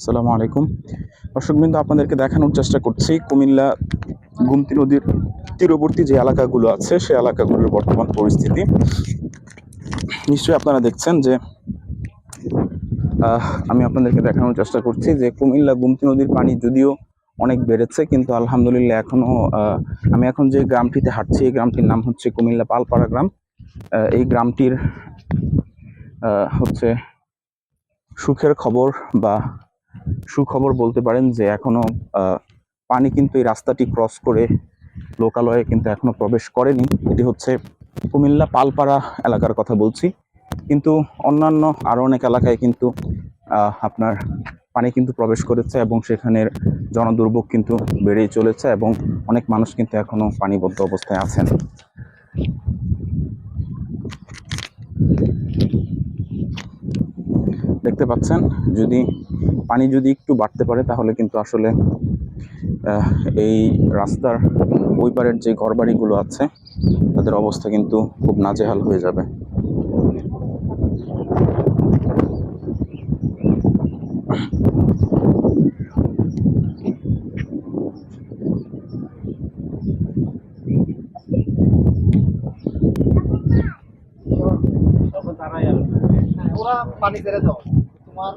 আসসালামু আলাইকুম। দর্শকবৃন্দ আপনাদেরকে দেখানোর চেষ্টা করছি কুমিল্লা গুমতি নদীর তীরবর্তী যে এলাকাগুলো আছে সেই এলাকাগুলোর বর্তমান পরিস্থিতি। নিশ্চয়ই আপনারা দেখছেন যে আমি আপনাদেরকে দেখানোর চেষ্টা করছি যে কুমিল্লা গুমতি নদীর পানি যদিও অনেক বেড়েছে কিন্তু আলহামদুলিল্লাহ এখনও আহ, আমি এখন যে গ্রামটিতে হাঁটছি এই গ্রামটির নাম হচ্ছে কুমিল্লা পালপাড়া গ্রাম। এই গ্রামটির হচ্ছে সুখের খবর বা সুখবর বলতে পারেন যে এখনও আহ, পানি কিন্তু এই রাস্তাটি ক্রস করে লোকালয়ে কিন্তু এখনও প্রবেশ করেনি। এটি হচ্ছে কুমিল্লা পালপাড়া এলাকার কথা বলছি। কিন্তু অন্যান্য আরও অনেক এলাকায় কিন্তু আপনার পানি কিন্তু প্রবেশ করেছে এবং সেখানের জনদুর্ভোগ কিন্তু বেড়েই চলেছে এবং অনেক মানুষ কিন্তু এখনও পানিবদ্ধ অবস্থায় আছেন। দেখতে পাচ্ছেন, যদি পানি যদি একটু বাড়তে পারে তাহলে কিন্তু আসলে এই রাস্তার ওই পারের যে ঘরবাড়িগুলো আছে, তাদের অবস্থা কিন্তু খুব নাজেহাল হয়ে যাবে। পানি ছেড়ে দাও। তোমার।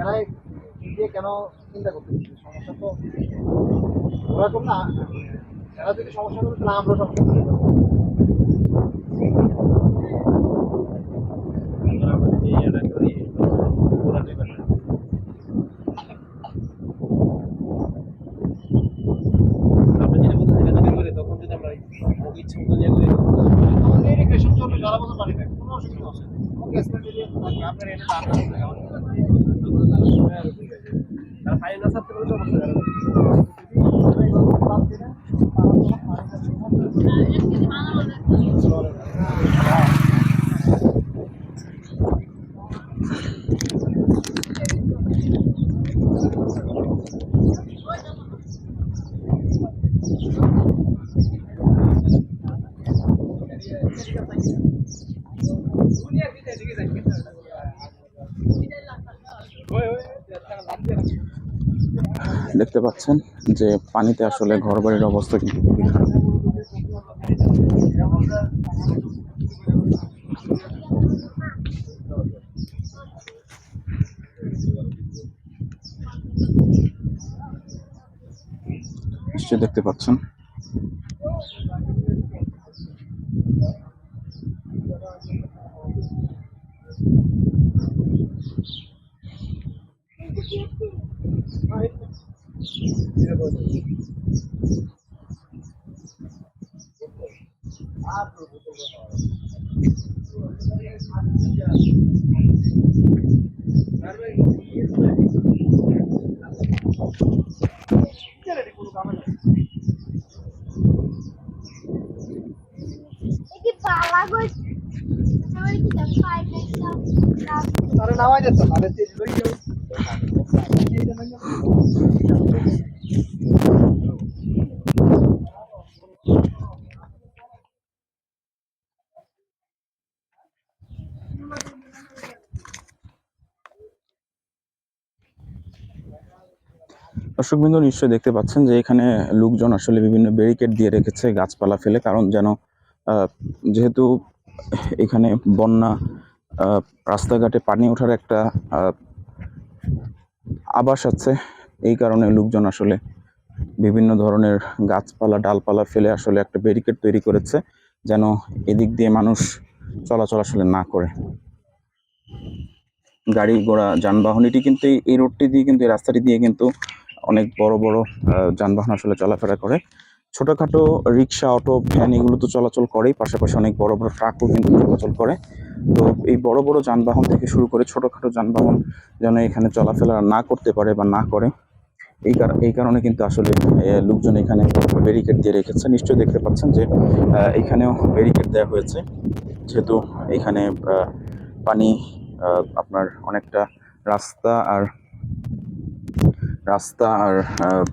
এরা নিজে কেন চিন্তা করতে সমস্যা তো ওরকম না। এরা যদি সমস্যা করে তাহলে আমরা সমস্যা করে দেবো। আমাদের irrigation চলবে, সারা বছর পানি থাকে, কোনো অসুবিধা আছে না। ওকে, estimate দিয়ে থাকবে, আপনার এনে দাম আছে, দেখতে পাচ্ছেন যে পানিতে আসলে ঘরবাড়ির অবস্থা কিন্তু খুবই খারাপ। দেখতে পাচ্ছেন তাহলে নামাই যেত তাহলে দর্শকবৃন্দ নিশ্চয়ই দেখতে পাচ্ছেন যে এখানে লোকজন আসলে বিভিন্ন ব্যারিকেড দিয়ে রেখেছে, গাছপালা ফেলে। কারণ যেন যেহেতু এখানে বন্যা রাস্তাঘাটে পানি ওঠার একটা আবাস আছে, এই কারণে লোকজন আসলে বিভিন্ন ধরনের গাছপালা, ডালপালা ফেলে আসলে একটা ব্যারিকেড তৈরি করেছে, যেন এদিক দিয়ে মানুষ চলাচল আসলে না করে। গাড়ি ঘোড়া যানবাহন, এটি কিন্তু এই রোডটি দিয়ে কিন্তু, এই রাস্তাটি দিয়ে কিন্তু অনেক বড় বড় যানবাহন আসলে চলাফেরা করে। ছোটোখাটো রিক্সা, অটো, ভ্যান এগুলো তো চলাচল করেই, পাশাপাশি অনেক বড় বড় ট্রাকও কিন্তু চলাচল করে। তো এই বড় বড় যানবাহন থেকে শুরু করে ছোটোখাটো যানবাহন যেন এখানে চলাফেরা না করতে পারে বা না করে, এই কার- এই কারণে কিন্তু আসলে লোকজন এখানে ব্যারিকেড দিয়ে রেখেছে। নিশ্চয়ই দেখতে পাচ্ছেন যে এখানেও ব্যারিকেড দেওয়া হয়েছে। যেহেতু এখানে পানি আপনার অনেকটা রাস্তা আর রাস্তা আর আহ,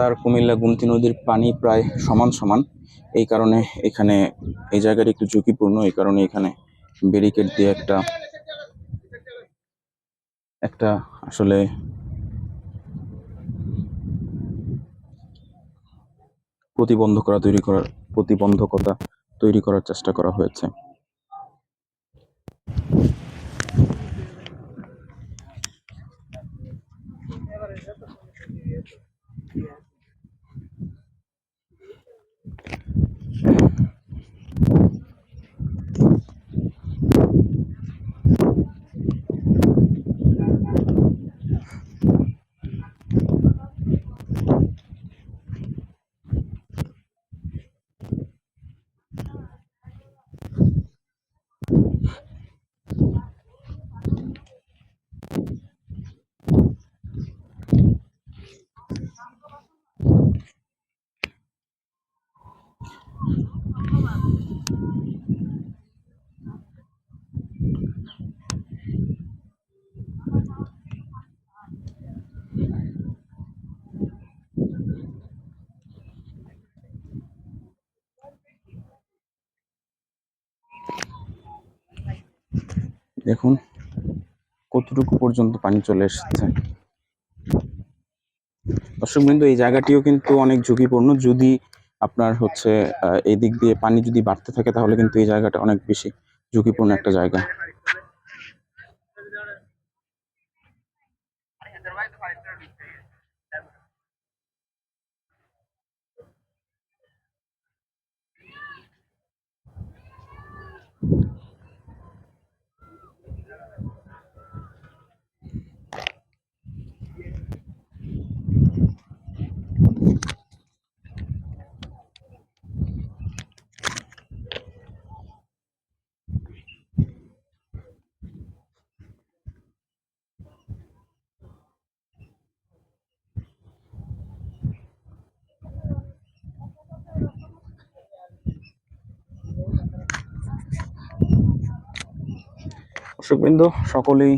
আর কুমিল্লা গুমতি নদীর পানি প্রায় সমান সমান। এই কারণে এখানে এই জায়গাটা একটু ঝুঁকিপূর্ণ এই কারণে এখানে ব্যারিকেড দিয়ে একটা একটা আসলে প্রতিবন্ধকতা তৈরি করার প্রতিবন্ধকতা তৈরি করার চেষ্টা করা হয়েছে। দেখুন, কতটুকু পর্যন্ত পানি চলে এসেছে। দর্শক বিন্দু এই জায়গাটিও কিন্তু অনেক ঝুঁকিপূর্ণ। যদি আপনার হচ্ছে এই দিক দিয়ে পানি যদি বাড়তে থাকে, তাহলে কিন্তু এই জায়গাটা অনেক বেশি ঝুঁকিপূর্ণ একটা জায়গা। দর্শকবৃন্দ, সকলেই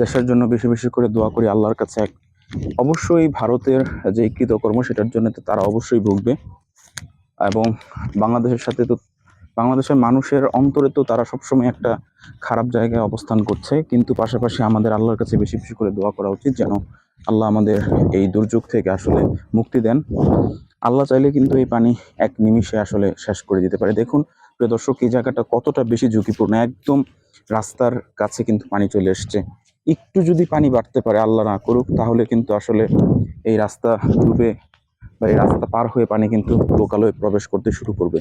দেশের জন্য বেশি বেশি করে দোয়া করি আল্লাহর কাছে। এক অবশ্যই ভারতের যে কৃতকর্ম সেটার জন্য তারা অবশ্যই ভুগবে। এবং বাংলাদেশের সাথে তো, বাংলাদেশের মানুষের অন্তরে তো তারা সবসময় একটা খারাপ জায়গায় অবস্থান করছে। কিন্তু পাশাপাশি আমাদের আল্লাহর কাছে বেশি বেশি করে দোয়া করা উচিত যেন আল্লাহ আমাদের এই দুর্যোগ থেকে আসলে মুক্তি দেন। আল্লাহ চাইলে কিন্তু এই পানি এক নিমিষে আসলে শেষ করে দিতে পারে। দেখুন প্রিয় দর্শক, এই জায়গাটা কতটা বেশি ঝুঁকিপূর্ণ? একদম রাস্তার কাছে কিন্তু পানি চলে এসছে। একটু যদি পানি বাড়তে পারে, আল্লাহ না করুক, তাহলে কিন্তু আসলে এই রাস্তা ডুবে বা এই রাস্তা পার হয়ে পানি কিন্তু লোকালয়ে প্রবেশ করতে শুরু করবে।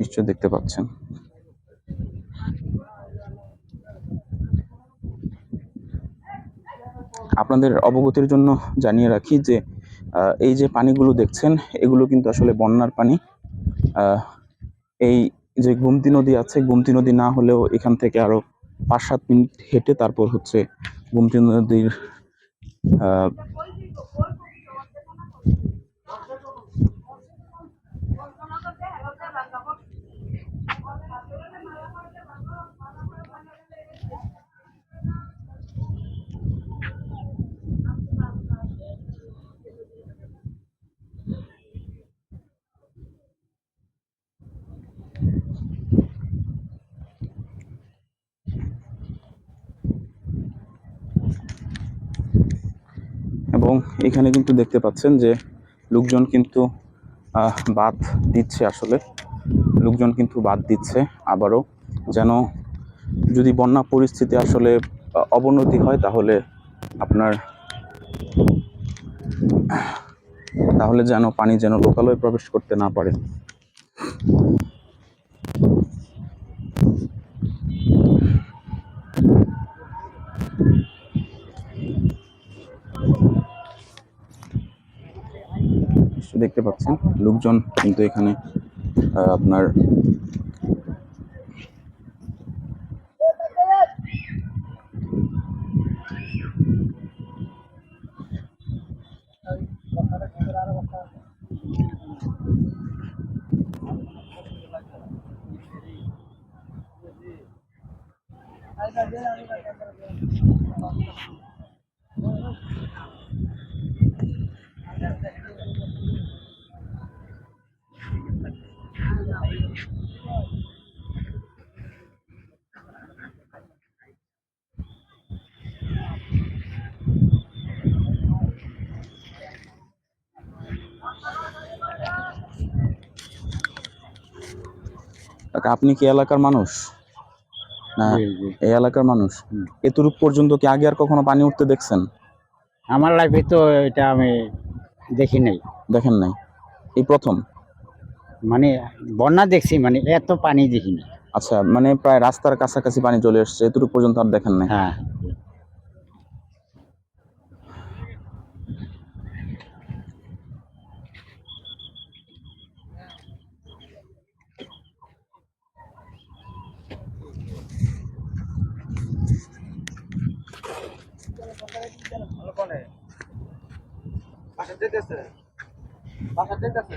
নিশ্চয় দেখতে পাচ্ছেন। আপনাদের অবগতির জন্য জানিয়ে রাখি যে এই যে পানিগুলো দেখছেন, এগুলো কিন্তু আসলে বন্যার পানি। এই যে গুমতি নদী আছে, গুমতি নদী না হলেও এখান থেকে আরও পাঁচ সাত মিনিট হেঁটে তারপর হচ্ছে গুমতি নদীর এবং এখানে কিন্তু দেখতে পাচ্ছেন যে লোকজন কিন্তু বাদ দিচ্ছে আসলে। লোকজন কিন্তু বাদ দিচ্ছে আবারও। যেন যদি বন্যা পরিস্থিতি আসলে অবনতি হয় তাহলে আপনার, তাহলে যেন পানি যেন লোকালয়ে প্রবেশ করতে না পারে। দেখতে পাচ্ছেন। লোকজন কিন্তু এখানে আপনার কাকা আপনি কি এলাকার মানুষ? না এই এলাকার মানুষ। এতটুক পর্যন্ত কি আগে আর কখনো পানি উঠতে দেখছেন? আমার লাইফে তো এটা আমি দেখি নাই। দেখেন নাই? এই প্রথম? মানে বন্যা দেখছি মানে এত পানি দেখিনি। আচ্ছা মানে প্রায় রাস্তার কাছাকাছি পানি চলে এসছে এতটুকু পর্যন্ত আর দেখেন নাই? হ্যাঁ। বাসা যেতেছে? বাসা যেতেছে?